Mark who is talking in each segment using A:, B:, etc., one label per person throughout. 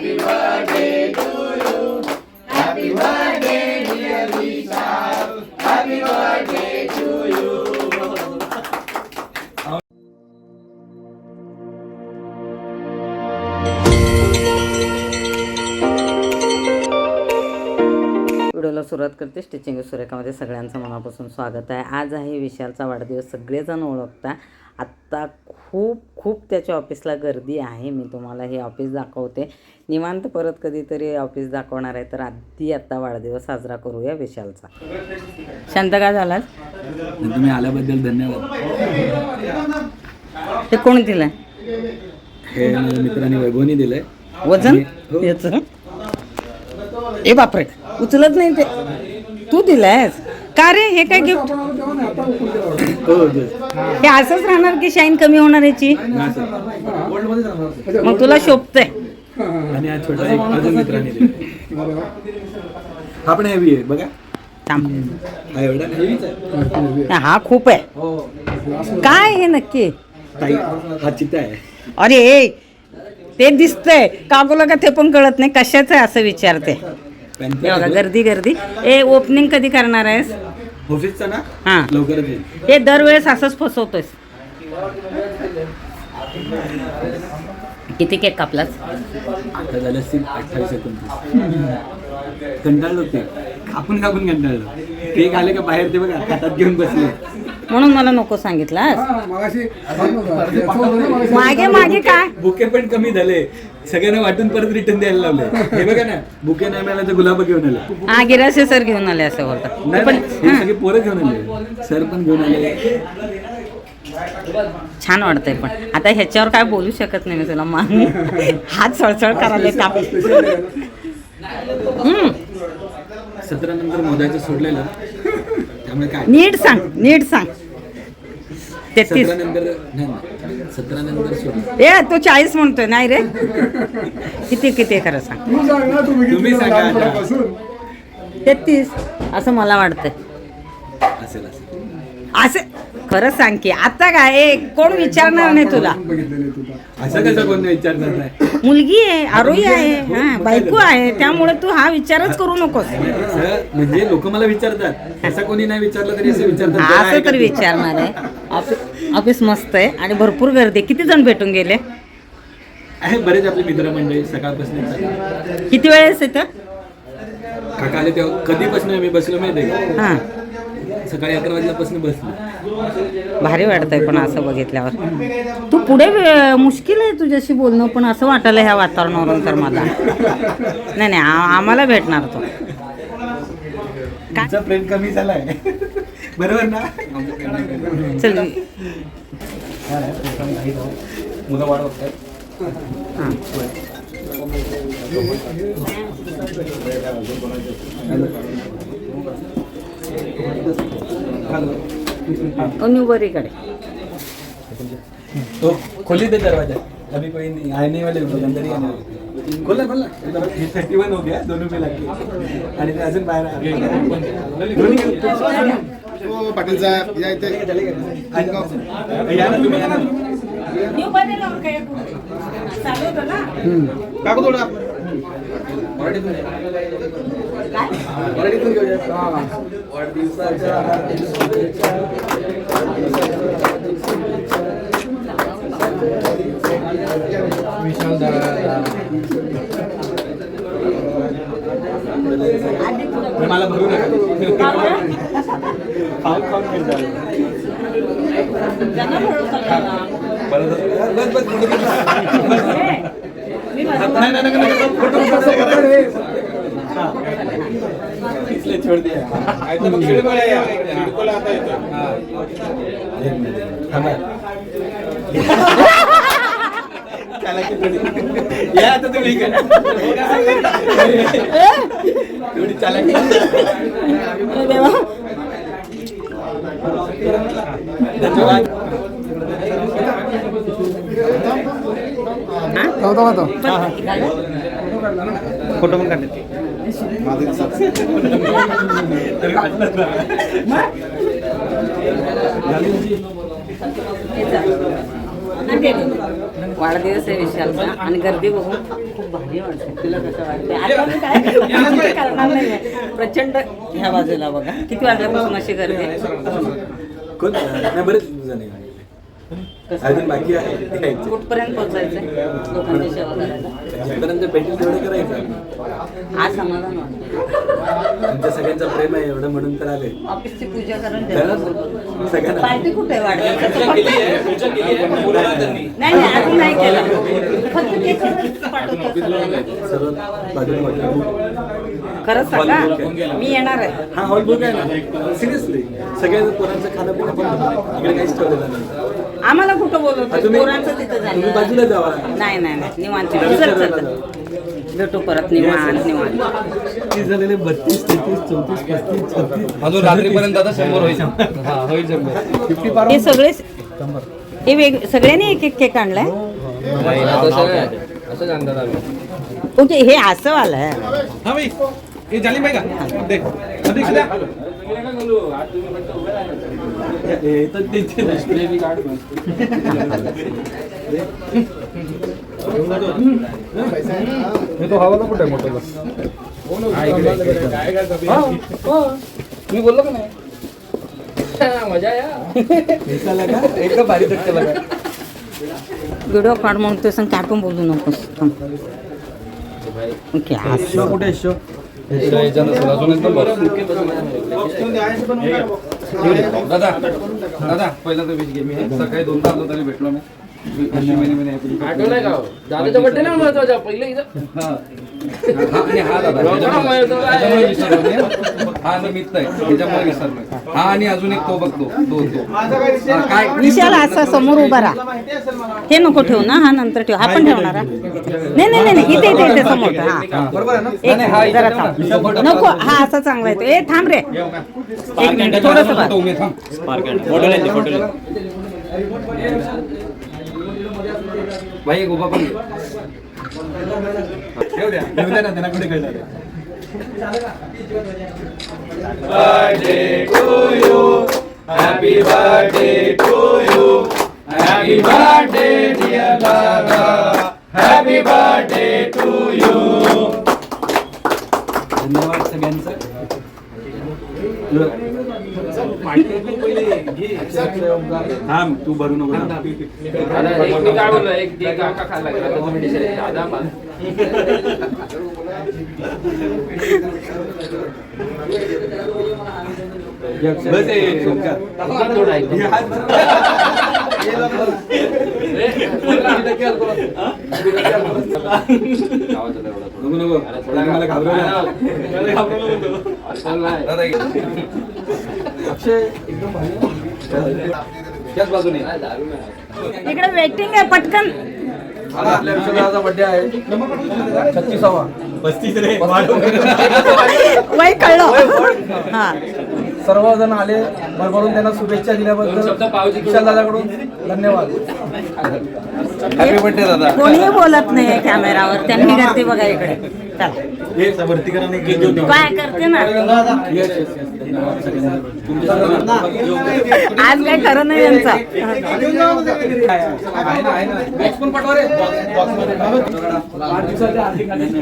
A: व्हिडिओला सुरुवात करते स्टिचिंग सुरेखामध्ये. सगळ्यांचं मनापासून स्वागत आहे. आज आहे विशालचा वाढदिवस. सगळेजण ओळखता. आत्ता खूप खूप त्याच्या ऑफिसला गर्दी आहे. मी तुम्हाला हे ऑफिस दाखवते. निवांत परत कधीतरी ऑफिस दाखवणार आहे. तर आधी आत्ता वाढदिवस साजरा करूया विशालचा. शांत का झालास?
B: तुम्ही आल्याबद्दल धन्यवाद.
A: ते कोण दिलं
B: हे माझ्या मित्राने वैभवनी दिलंय.
A: वजन?
B: हो.
A: याचं? ए बापरे. उचलत नाही ते. तू दिलायस. का रे? हे काय गिफ्ट
B: हो
A: असंच राहणार की शाईन कमी होणार याची. मग तुला शोभतंय.
B: आणि हा छोटा एक अजून मित्राने दिला. हा पण हेवी आहे बघा.
A: थांब.
B: हा एवढा हेवीच आहे
A: हा खूप आहे. काय हे नक्की?
B: ताई हा चित्ता आहे.
A: अरे ते दिसतंय. कागोला का ते पण कळत नाही. कशाचं आहे असं विचारते. बघा गर्दी गर्दी. ए ओपनिंग कधी करणार आहेस?
B: ऑफिसचा ना?
A: हा.
B: लवकरच येईल
A: हे दरवेळेस असंच फसवतोयस. किती केक कापलास?
B: आता झालं असतील अठ्ठावीस एकोणतीस. कंटाळलो ते कापून कापून कंटाळलो केक आले का बाहेर ते बघा हातात घेऊन बसले.
A: म्हणून मला नको सांगितलास.
C: मागाशी
A: मागे मागे काय?
B: बुके पण कमी झाले. सगळ्यांना वाटून परत रिटर्न द्यायला लावले. हे बघा ना बुके नाही मिळाला तर गुलाब घेऊन आले.
A: हा गिरासे सर घेऊन आले असं बोलतात.
B: नाही
A: पण
B: नाही, हे. सगळे पोरं घेऊन आले. सर पण घेऊन आले.
A: छान वाटतंय पण. आता ह्याच्यावर काय बोलू शकत नाही मी तुला मान हात सळसळ करायला ताप हम्म,
B: सतरा नंतर मोदायचं सोडलेलं. त्यामुळे काय?
A: नीट सांग नीट सांग. तेहतीस.
B: सतरा नंतर नाही नाही, सतरा नंतर सोडलं.
A: ए तो चाळीस म्हणतोय नाही रे. किती किती आहे खरं सांग.
C: तू सांग ना तुम्ही
B: तुम्ही सांगा आता.
C: लहानपणापासून.
A: तेहतीस असं मला वाटतंय.
B: असेल असेल.
A: असे खरं सांग की आता काय? कोण विचारणार नाही तुला?
B: असं कसं कोण विचारणार नाही?
A: मुलगी आहे आरोही आहे हा बायको आहे त्यामुळे तू हा विचारच करू नकोस.
B: असं म्हणजे लोक मला विचारतात. असं कोणी नाही विचारलं तरी असं विचारतात.
A: हा,
B: "जरा आहे
A: असं तर
B: तू?"
A: विचारणार आहे. ऑफिस ऑफिस मस्त आहे आणि भरपूर गर्दी आहे. किती जण भेटून गेले?
B: आहे बरेच आपले मित्रमंडळी सकाळपासून.
A: किती वेळेस येतं
B: काका आले तेव्हा कधीपासून आम्ही बसलो माहिती आहे
A: हा.
B: सकाळी अकरा वाजल्यापासून बसलो.
A: भारी वाटतंय पण असं बघितल्यावर. तू पुढे मुश्किल आहे तुझ्याशी बोलणं पण असं वाटलं ह्या वातावरणावरून तर मला. नाही नाही आम्हाला भेटणार तो.
B: तुमचा प्रेम कमी झालाय. बरोबर ना?
A: चल.
B: मुलं वाढ बघताय
A: हां न्यूबरीकडे
B: तो खोली दे दरवाजा अभी कोई नहीं आने वाले लोग अंदर ही आने वाले खोला खोला हे थर्टी वन हो गया दोन रुपये लागले आणि ते अजून बाहेर
C: हो, पाटील साहेब या इथे
B: या ना तुम्ही या ना
C: काकू थोडा
B: मराठीतून मला भरू नका खाऊन खाऊन. नाही, नाही, या आता तुम्ही इकडे. एवढी चालाकी. धन्यवाद
C: होता होता
B: फोटो पण काढले.
A: वाढदिवस आहे विशालचा आणि गर्दी बघून खूप भारी वाटते. तुला कसं वाटते आता मी काय मी करणार नाही प्रचंड ह्या बाजूला बघा. किती वाजल्यापासून अशी गर्दी आहे?
B: बरेच जण आहे. अजून बाकी आहे.
A: कुठपर्यंत पोहोचायचं लोकांची सेवा करायला
B: जिथपर्यंत भेटेल तेवढं करायचं
A: आज समाधान
B: तुमच्या सगळ्यांचं प्रेम आहे एवढं म्हणून तर आले
A: ऑफिसची पूजा करून
B: करा. सगळ्यांना
A: पार्टी कुठे आहे वाढदिवसाची? नाही नाही अजून नाही केलं फक्त.
B: सर्व बाजूला वाटलं.
A: खरंच सांगा मी येणार आहे.
B: हा हॉल बुक आहे ना? सिरियसली सगळ्या पोरांचं खाणं पिणं पण इकडे काहीच ठेवलेलं नाही.
A: आम्हाला कुठं बोलवतो पोरांचं तिथं झालं.
B: बाजूला जावा.
A: नाही नाही नाही. निवांत. चल चल भेटू परत निवांत निवांत.
B: तीस झालेले बत्तीस तेहतीस चौतीस पस्तीस छत्तीस.
D: अजून रात्रीपर्यंत आता शंभर होईल. हा होईल शंभर.
C: फिफ्टी पार
A: हे सगळे हे वेग सगळ्यांनी एक एक केक आणलाय?
D: असंच आणतात आम्ही.
A: ओके हे असं आलंय.
E: हा भाई ये जाली भाई का? देख देख द्या
B: हे
E: मी तो हवाला कुठे मोठा
D: मी बोललो का नाही मजा या
B: भारी धक्का लागा।
A: व्हिडिओ काढ म्हणून ते सांग काय पण बोलू नकोस. ओके
B: कुठे शो?
D: याच्यानं सर दादा दादा पहिला तर विश घे. मी सकाळी दोनदा आलो तरी भेटलो मी
F: आठवलंय का बड्डे महत्त्वाचा पहिले
D: हा. हा, आणि हा दादा. हा. निमित्त आहे त्याच्यामुळे हा अजून एक तो बघतो तो तो. हा, काय?
A: विशाल असा समोर उभा राहा. हे नको ठेवू ना हा नंतर ठेव. हा पण ठेवणार हा? नाही नाही नाही इथे इथे इथे समोर ठेव, हा.
D: बरोबर आहे ना?
A: एक
D: नाही, हा
A: जरा
D: इथे
A: थांब.
D: ठेव. ना.
A: नको हा असा चांगला येतो. ए थांब रे. एक मिनिट थोडस
D: फोटो एक उभा पण.
B: ठेव द्या. ठेव द्या ना त्यांना कुठे कळणार धन्यवाद सगळ्यांचं थांब तू भरू नको ना.
F: दादा एक मी काय बोललो एक केक काका खायला गेला एक
B: हे हात नको नको. मला घाबरवलं.
D: दादा एक.
B: अक्षय एकदम
D: बाजूने.
A: इकडे वेटिंग आहे पटकन.
D: आपल्या बर्थडे आहे. छत्तीसावा.
B: पस्तीस रे
A: वय कळलं. हा.
E: सर्वजण आले भरभरून त्यांना शुभेच्छा दिल्याबद्दल विशाल दादाकडून धन्यवाद.
D: हॅपी बर्थडे दादा.
A: कोणीही बोलत नाही कॅमेरावर त्यांनी करते बघा इकडे. काय करते ना? आज काय खरं नाही यांचा.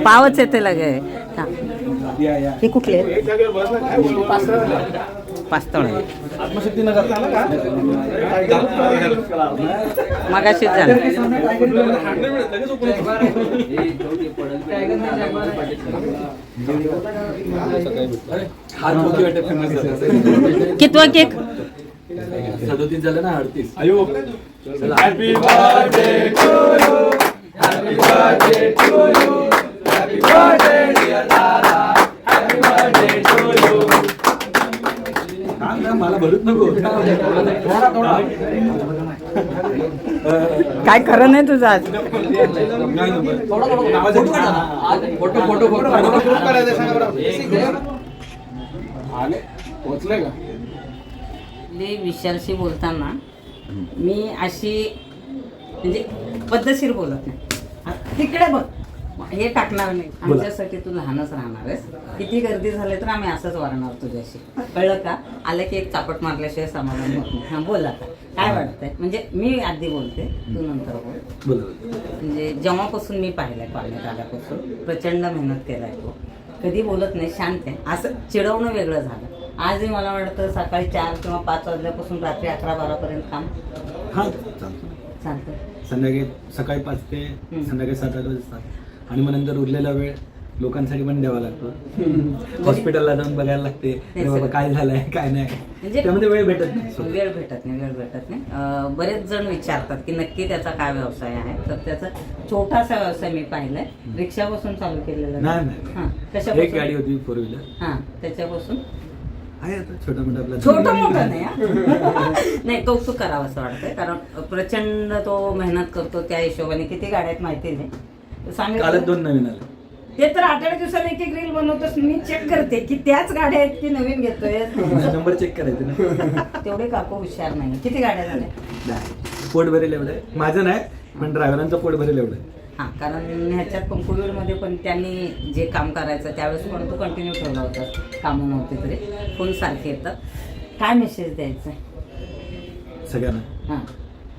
A: पावच येते लगे. हा.
B: या या
A: कुठले पास्तळ आहे. मगाशीच झालं. कितवा केक?
B: सदोतीस झालं ना अडतीस. अयो हॅपी मला भरूच नको.
A: काय खरं नाही तुझं आज?
D: फोटो फोटो फोटो
B: पोहोचले का
A: ले विशालशी बोलताना मी अशी म्हणजे पद्धतशीर बोलत नाही. तिकडे बघ. हे टाकणार नाही. आमच्यासाठी तू लहानच राहणार आहेस. किती गर्दी झाली तर आम्ही असंच वागणार तुझ्याशी. कळलं का? आलं की एक चापट मारल्याशिवाय समाधान होत नाही. हा बोल आता. काय वाटतंय? म्हणजे मी आधी बोलते तू नंतर बोल. म्हणजे जेव्हापासून मी पाहिलंय पाण्यात आल्यापासून प्रचंड मेहनत केलाय तो. कधी बोलत नाही शांत आहे. असं चिडवणं वेगळं झालं. आजही मला वाटतं सकाळी चार किंवा पाच वाजल्यापासून रात्री अकरा बारापर्यंत काम.
B: हा चालतो. संध्याकाळी सकाळी पाच ते संध्याकाळी सात आठ वाजतात आणि मग नंतर उरलेला वेळ लोकांसाठी पण द्यावा लागतो. हॉस्पिटलला जाऊन बघायला लागते. अरे बाबा काय झालंय काय नाही.
A: म्हणजे-
B: त्यामध्ये वेळ भेटत नाही.
A: वेळ भेटत नाही वेळ भेटत नाही. बरेच जण विचारतात की नक्की त्याचा काय व्यवसाय आहे? तर त्याचा छोटासा व्यवसाय मी पाहिलाय. रिक्षापासून चालू केलेला.
B: नाही नाही एक गाडी होती फोर व्हीलर
A: हां त्याच्यापासून?
B: छोटा मोठा
A: नाही. नाही कौतुक करावं असं वाटतंय कारण प्रचंड तो मेहनत करतो त्या हिशोबाने. किती गाड्या आहेत माहिती नाही
B: कालच
A: सांगितलं
B: दोन नवीन आले.
A: ते तर आठ आठ दिवसाला एक एक रील बनवतोस मी चेक करते की त्याच गाड्या आहेत की नवीन घेतोय.
B: नंबर चेक करायचे ना.
A: तेवढे काकू हुशार नाही. किती गाड्या झाल्या?
B: नाही. पोट भरेल एवढं. आहे माझं नाही पण ड्रायव्हरांचं पोट भरेल एवढं. आहे.
A: हा कारण ह्याच्यात पण कोविडमध्ये पण त्यांनी जे काम करायचं त्यावेळेस पण तो कंटिन्यू ठेवला होता कामं नव्हते तरी. फोन सारखे येतात काय मेसेज द्यायचा.
B: सगळ्यांना.
A: हां.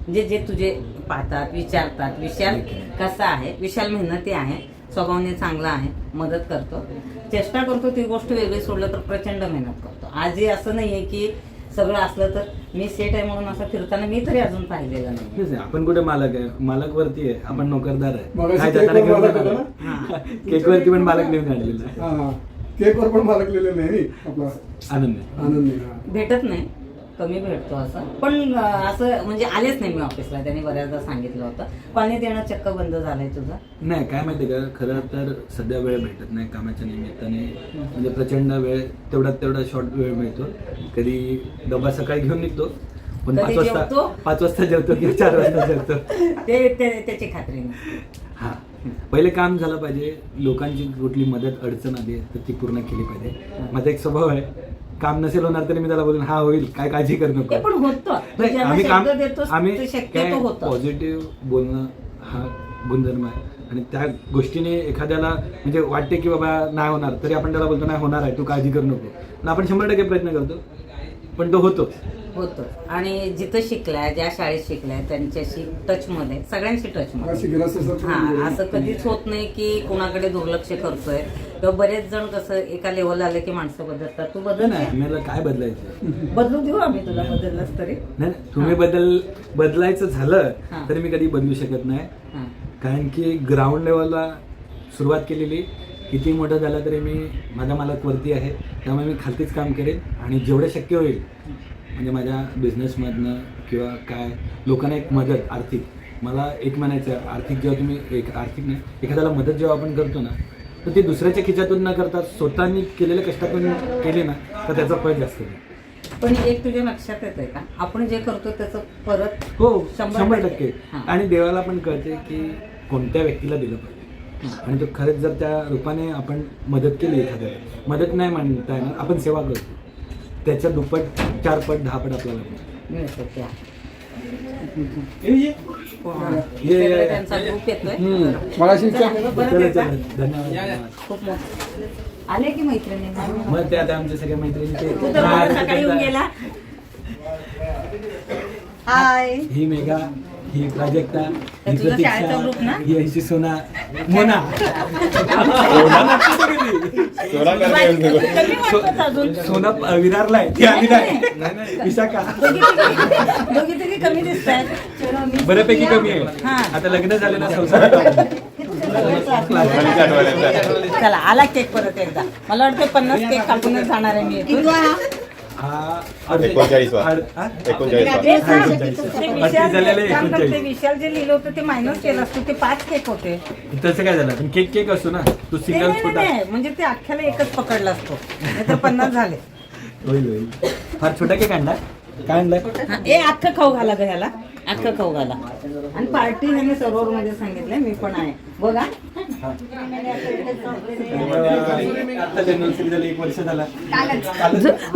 A: म्हणजे जे तुझे पाहतात विचारतात विशाल कसा आहे? विशाल मेहनती आहे स्वभावाने चांगला आहे मदत करतो. चेष्टा करतो ती गोष्ट वेगळी सोडलं तर प्रचंड मेहनत करतो. आजही असं नाही आहे की सगळं असलं तर मी सेट आहे म्हणून असं फिरताना मी तरी अजून पाहिलेलं नाही
B: आपण कुठे मालक आहे? मालक वरती आहे. आपण नोकरदार आहे.
C: मालक.
B: केक वरती पण मालक नेऊन काढलेला आहे.
C: हा. हा केकवर पण मला केलेलं नाही आपला?
B: आनंद आहे.
C: आनंदी
A: भेटत नाही. कमी भेटतो असं. पण असं म्हणजे आलेच नाही मी ऑफिसला. त्यांनी बऱ्याचदा सांगितलं होतं. कॉलनीत येणं चक्क बंद झालंय तुझं?
B: नाही काय माहिती का? खरं तर सध्या वेळ भेटत नाही कामाच्या निमित्ताने. म्हणजे प्रचंड वेळ तेवढ्यात तेवढा शॉर्ट वेळ मिळतो. कधी डबा सकाळी घेऊन निघतो. पण
A: कधी
B: पाच वाजता
A: जेवतो?
B: पाच वाजता जेवतो किंवा चार वाजता जेवतो.
A: ते ते- त्याची खात्री नाही.
B: हा. पहिले काम झालं पाहिजे. लोकांची कुठली मदत अडचण आली आहे तर ती पूर्ण केली पाहिजे. माझा एक स्वभाव आहे. काम नसेल होणार तरी मी त्याला बोलून हा होईल काय काळजी करू नको.
A: पण
B: नाही,
A: ज्यांना
B: आम्ही काम आम्ही
A: ते शक्यतो होतं.
B: पॉझिटिव्ह बोलणं हा गुणधर्म आहे. आणि त्या गोष्टीने एखाद्याला म्हणजे वाटते की बाबा नाही होणार तरी आपण त्याला बोलतो नाही होणार आहे तू काळजी करू नको. आणि आपण शंभर टक्के प्रयत्न करतो. पण तो होतो
A: होतं. आणि जिथं शिकलाय ज्या शाळेत शिकलाय त्यांच्याशी टच मध्ये सगळ्यांशी टच मध्ये हा असं कधीच होत नाही की कुणाकडे दुर्लक्ष करतोय. किंवा बरेच जण कसं एका लेवल आलं की माणसं बदलतात. तू बदल
B: नाही काय बदलायचं?
A: बदलू देऊ आम्ही तुला बदललास तरी.
B: नाही तुम्ही बदल बदलायचं झालं. तरी मी कधी बदलू शकत नाही. कारण की ग्राउंड लेवलला सुरुवात केलेली किती मोठं झालं तरी मी माझा मालक वरती आहे. त्यामुळे मी खालतीच काम करेन आणि जेवढं शक्य होईल म्हणजे माझ्या बिझनेसमधनं किंवा काय लोकांना एक मदत आर्थिक. मला एक म्हणायचं आहे, आर्थिक जेव्हा तुम्ही एक आर्थिक नाही एखाद्याला मदत जेव्हा आपण करतो ना तर ती दुसऱ्याच्या खिच्यातून न करता स्वतःनी केलेल्या कष्टातून केली ना तर त्याचा फळ जास्त
A: पण एक तुझ्या लक्षात येतंय का? आपण जे करतो त्याचं परत
B: हो
A: शंभर टक्के.
B: आणि देवाला पण कळते की कोणत्या व्यक्तीला दिलं पाहिजे. आणि तो खरंच जर त्या रूपाने आपण मदत केली एखाद्याला मदत नाही म्हणता येणार आपण सेवा करतो. त्याच्या दुप्पट चार पट दहा पट आपल्याला
A: त्या. मोठं आले की मैत्रिणी?
B: मग ते आता आमच्या सगळ्या हा,
A: गेला. हाय
B: ही मेघा. ही प्राजक्ता
A: हे
B: प्रतीक्षा? ही ऐशी सोना मोना. सोना? विरारला आहे. ती आली नाही विशाखा.
A: कमी
B: बऱ्यापैकी कमी आहे.
A: हा.
B: आता लग्न झालं ना संसार
A: चला आला केक परत एकदा. मला वाटतं पन्नास केक कापूनच जाणार आहे मी.
B: हा?
G: एकोणचाळीस.
B: एकोणचाळीस.
A: विशाल जे लिहिलं होतं ते मायनस केलं असतं ते पाच केक होते.
B: तसं काय झालं? पण केक केक असतो ना. तू सिंगल.
A: म्हणजे ते अख्ख्याला एकच पकडला असतो. नाही तर पन्नास झाले.
B: होईल होईल. फार छोटा केक आणला? काय आणलाय
A: हा, ए अख्खं खाऊ घाला ह्याला. अख्खं खाऊ घाला. आणि पार्टी ह्याने सरोवर मध्ये सांगितलंय मी पण आहे. बघा.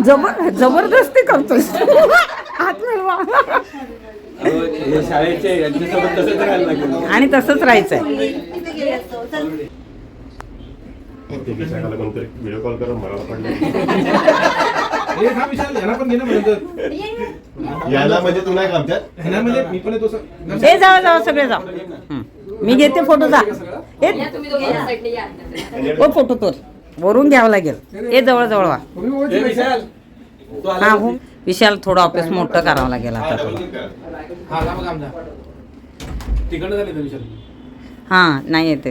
A: जबर जबरदस्ती करतोय. हात मिळवा
B: अहो, शाळेचे यांच्यासोबत तसंच राहायला लागेल
A: आणि तसंच राहायचंय
G: व्हिडिओ कॉल करून मला पण
E: हे हा विशाल याला पण घे ना म्हणत
G: याला म्हणजे तू नाही का आमच्यात?
E: ह्याला म्हणजे मी पण येतो असं-
A: हे जावा जावा सगळे हं. मी घेते फोटो जा. हे ओ फोटो तोर. वरून घ्यावं लागेल. हे जवळ जवळ वा.
C: तुम्ही ओळखी नाही.
A: हा हो. विशाल थोडं ऑफिस मोठं करावं लागेल आता तुला
E: हा जा मग आमचा. तिकडनं झाले तर विशाल?
A: हां नाही येत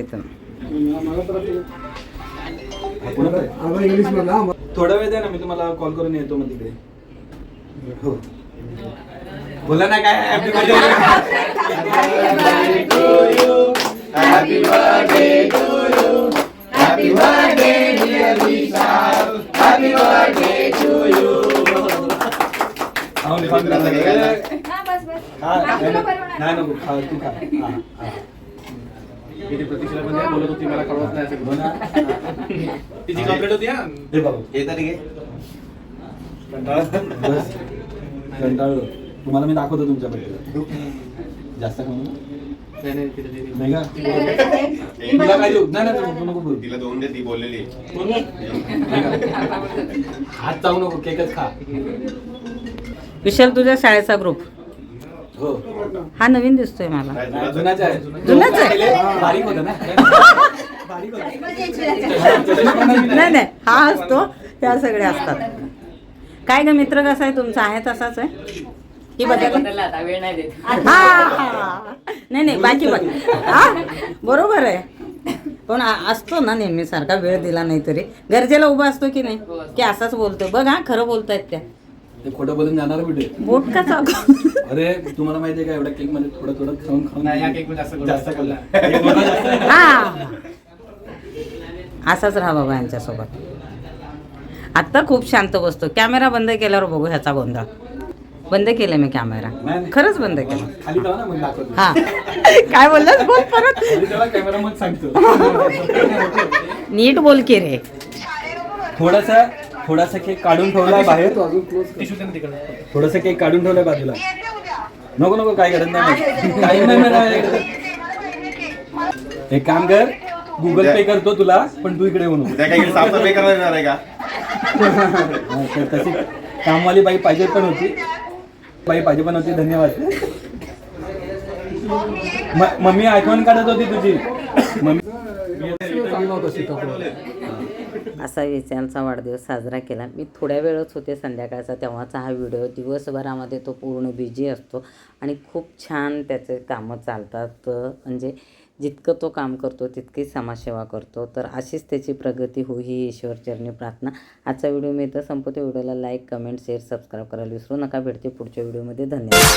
C: इंग्लिश हा.
B: थोडा वेळ द्या ना मी तुम्हाला कॉल करून येतो मग तिकडे. हो. बोला ना काय? हॅपी नाही नको. खा तू खा.
E: इथे प्रतीक्षेला पण बोलत होती मला कळवत नाही असं
B: हो ना?
E: तिची कंप्लेंट होती हा?
B: हे बाबू बस. कंटाळलो. तुम्हाला मी दाखवतो तुमच्याकडे. जास्त खाऊ नका.
E: नाही नाही तिथे तिथे.
B: नाही का? तुला काय देऊ? नाही नाही तू- तू नको बोलू.
G: तिला दोन दे ती बोललेली
B: हात चावू नको केकच खा.
A: विशाल तुझ्या शाळेचा ग्रुप
B: हो.
A: हा नवीन दिसतोय मला.
B: जुनाच आहे.
A: जुनाच आहे?
B: बारीक होतं ना. बारीक होतं.
A: नाही नाही. हा असतो. त्या सगळे असतात. काय ग मित्र कसा आहे तुमचा? आहे तसाच आहे? ही बघा
F: वेळ नाही देत.
A: हा हा. नाही नाही. बाकी बघ. हा? बरोबर आहे. पण आ- असतो ना नेहमी सारखा वेळ दिला नाही तरी. गरजेला उभा असतो की नाही? की असाच बोलतोय. बघ हा खरं बोलतायत त्या.
B: ते खोटं बोलून जाणार कुठे?
A: बोट का चालू
B: अरे तुम्हाला माहितीये का एवढ्या केकमध्ये थोडं थोडं खाऊन खाऊन
E: नाही, या केकमध्ये जास्त गोड
B: जास्त
E: असतं.
B: खाल्ला. एक मोठा जास्त आहे.
A: हा. असाच राहा बाबा यांच्यासोबत. आत्ता खूप शांत बसतो. कॅमेरा बंद केल्यावर बघू ह्याचा गोंधळ. बंद केलं मी कॅमेरा.
B: नाही.
A: खरंच बंद केला.
B: खाली जाऊ ना मग दाखवतो.
A: हा. काय बोललास? बोल परत.
B: खाली तेव्हा कॅमेरा मग सांगतो.
A: नीट बोल की रे.
B: थोडासा थोडासा केक काढून ठेवलाय बाहेर. थोडासा केक काढून ठेवलाय बाजूला. नको नको काय गरज नाही काही नाही. नाही एक काम कर गुगल पे करतो तुला पण तू इकडे हा, तर तशी कामवाली बाई पाहिजे पण होती. बाई पाहिजे पण होती धन्यवाद. म- मम्मी आठवण काढत होती तुझी. मम्मी
A: असा विचारचा वाढदिवस साजरा केला. मी थोड्या वेळच होते संध्याकाळचा तेव्हाचा हा व्हिडिओ. दिवसभरामध्ये तो पूर्ण बिझी असतो आणि खूप छान त्याचे कामं चालतात. म्हणजे जितकं तो काम करतो तितकी समाजसेवा करतो. तर अशीच त्याची प्रगती हो ही ईश्वरचरणी प्रार्थना. आजचा व्हिडिओ मी तर संपतो व्हिडिओला लाईक कमेंट शेअर सबस्क्राईब करायला विसरू नका. भेटते पुढच्या व्हिडिओमध्ये. धन्यवाद.